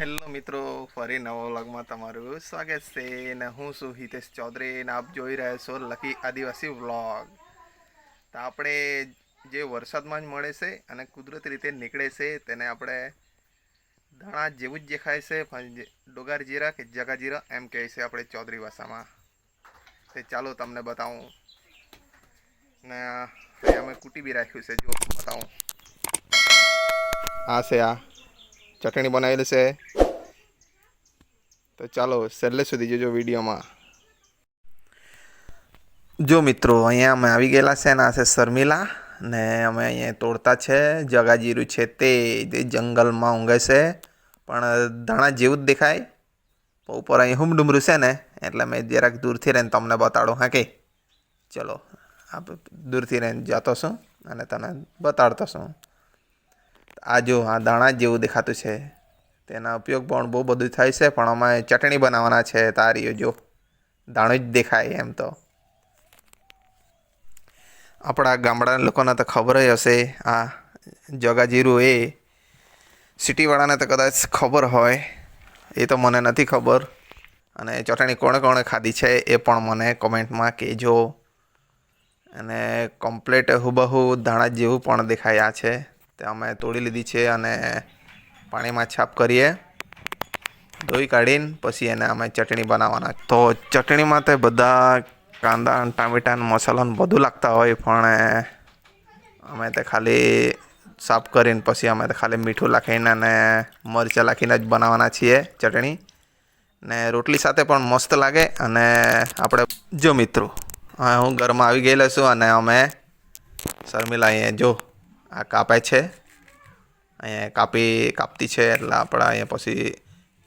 Hello મિત્રો, ફરી નવો વ્લોગમાં તમારું સ્વાગત છે ને હું છું હિતેશ ચૌધરી ને આપ જોઈ રહ્યા છો લકી આદિવાસી વ્લોગ. તો આપણે જે વરસાદમાં જ મળે છે અને કુદરતી રીતે નીકળે છે તેને આપણે ધાણા જેવું જ દેખાય છે, પણ ડોગાર જીરા કે જગા જીરા એમ કહે છે આપણે ચૌધરી ભાષામાં. તે ચાલો તમને બતાવું. ને અમે કૂટી બી રાખ્યું છે જો બતાવું. આ છે આ. ચટણી બનાવેલી છે. તો ચાલો છેલ્લે સુધી જોજો વિડીયોમાં. જો મિત્રો, અહીંયા અમે આવી ગયેલા છે ને, આ છે શર્મિલા ને અમે અહીંયા તોડતા છે. જગાજીરું છે તે તે જંગલમાં ઊંઘે છે. પણ ધાણા જેવું જ દેખાય. ઉપર અહીં હુમડુમરું છે ને, એટલે મેં જરાક દૂરથી રહીને તમને બતાડું, હા કે? ચલો, આપ દૂરથી રહીને જતો છું અને તને બતાડતો છું. આ જો, આ દાણા જેવું દેખાતું છે. તેના ઉપયોગ પણ બહુ બધું થાય છે, પણ અમે ચટણી બનાવવાના છે, તારીઓ જો. દાણું જ દેખાય એમ તો. આપણા ગામડાના લોકોને તો ખબર જ હશે, આ જગાજીરું એ સિટીવાળાને તો કદાચ ખબર હોય, એ તો મને નથી ખબર. અને ચટણી કોણે કોણે ખાધી છે, એ પણ મને કોમેન્ટમાં કહેજો. અને કમ્પ્લેટ હુબહુ દાણા જેવું પણ દેખાયા છે. તે અમે તોડી લીધી છે અને પાણીમાં છાપ કરીએ. ધોઈ કાઢીને પછી એને અમે ચટણી બનાવવાના. તો ચટણીમાં તે બધા કાંદા ટામેટા મસાલાને બધું લાગતા હોય પણ અમે તે ખાલી સાફ કરીને પછી અમે તો ખાલી મીઠું નાખીને અને મરચાં નાખીને જ બનાવવાના છીએ ચટણી. ને રોટલી સાથે પણ મસ્ત લાગે અને આપણે જો મિત્રો, હા, હું ઘરમાં આવી ગયેલો છું અને અમે શર્મિલા અહીંયા જો આ કાપે છે. અહીંયા કાપી કાપતી છે એટલે આપણે અહીંયા પછી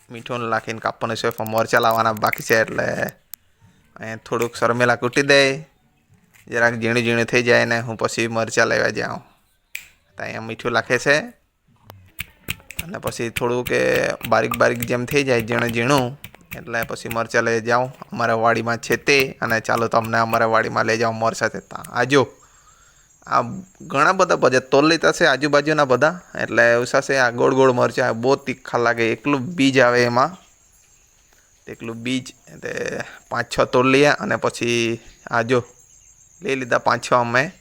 મીઠું નાખીને કાપવાનું છે. મરચાં લાવવાના બાકી છે એટલે અહીંયા થોડુંક શર્મિલા કૂટી દે. જરાક ઝીણું ઝીણું થઈ જાય ને હું પછી મરચાં લેવા જાઉં. તો અહીંયા મીઠું નાખે છે. અને પછી થોડું કે બારીક બારીક જેમ થઈ જાય ઝીણું ઝીણું એટલે પછી મરચાં લઈ જાઉં. અમારા વાડીમાં છે તે અને ચાલો તમને અમારા વાડીમાં લઈ જાઉં મરચાં તે. આજો આ ઘણા બધા બધા તોલ લીધા છે આજુબાજુના બધા. એટલે ઉષા છે આ ગોળ ગોળ મરચાં બહુ તીખા લાગે. એકલું બીજ આવે એમાં. એકલું બીજ તે પાંચ છ તોલ લઈએ અને પછી આ જો લઈ લીધા પાંચ છ અમે.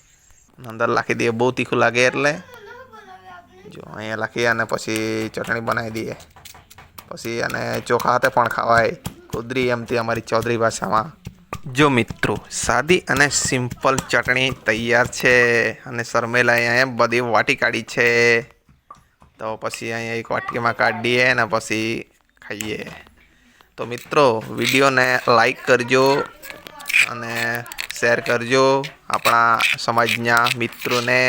અંદર લાખી દઈએ. બહુ તીખું લાગે એટલે. જો અહીંયા નાખી અને પછી ચટણી બનાવી દઈએ. પછી અને ચોખા હાથે પણ ખાવાય. કુદરી એમથી અમારી ચૌધરી ભાષામાં. જો મિત્રો, સાદી અને સિમ્પલ ચટણી તૈયાર છે અને શર્મેલા અહીંયા બધી વાટી કાઢી છે. તો પછી અહીંયા એક વાટકીમાં કાઢીએ અને પછી ખાઈએ. તો મિત્રો, વિડીયોને લાઈક કરજો અને શેર કરજો આપણા સમાજના મિત્રોને.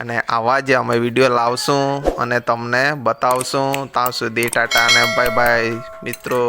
અને આવા જ અમે વીડિયો લાવશું અને તમને બતાવશું. ત્યાં સુધી ટાટા અને બાય બાય મિત્રો.